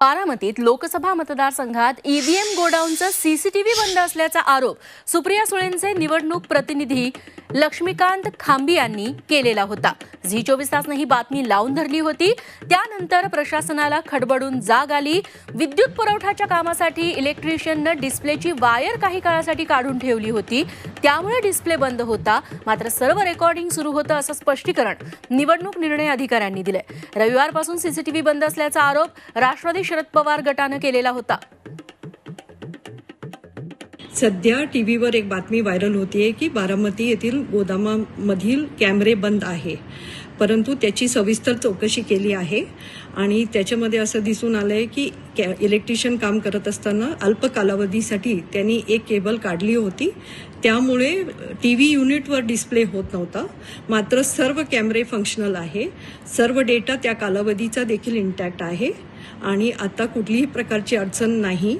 बारामतीत लोकसभा मतदारसंघात EVM गोडाऊनचं CCTV बंद असल्याचा आरोप सुप्रिया सुळेंचे निवडणूक प्रतिनिधी लक्ष्मीकांत खांबी यांनी केलेला होता. झी चोवीस तासनं ही बातमी लावून धरली होती. त्यानंतर प्रशासनाला खडबडून जाग आली. विद्युत पुरवठ्याच्या कामासाठी इलेक्ट्रिशियननं डिस्प्लेची वायर काही काळासाठी काढून ठेवली होती. त्यामुळे डिस्प्ले बंद होता. मात्र सर्व रेकॉर्डिंग सुरू होतं असं स्पष्टीकरण निवडणूक निर्णय अधिकाऱ्यांनी दिले रविवारपासून सीसीटीव्ही बंद असल्याचा आरोप राष्ट्रवादी शरद पवार गटानं केलेला होता. सध्या टी व्हीवर एक बातमी व्हायरल होतीये की बारामती येथील गोदामामधील कॅमेरे बंद आहे. परंतु त्याची सविस्तर चौकशी केली आहे आणि त्याच्यामध्ये असं दिसून आलंय की कॅ इलेक्ट्रिशियन काम करत असताना अल्प कालावधीसाठी त्यांनी एक केबल काढली होती. त्यामुळे टी व्ही युनिटवर डिस्प्ले होत नव्हता. मात्र सर्व कॅमेरे फंक्शनल आहे. सर्व डेटा त्या कालावधीचा देखील इंटॅक्ट आहे. आणि आता कुठलीही प्रकारची अडचण नाही.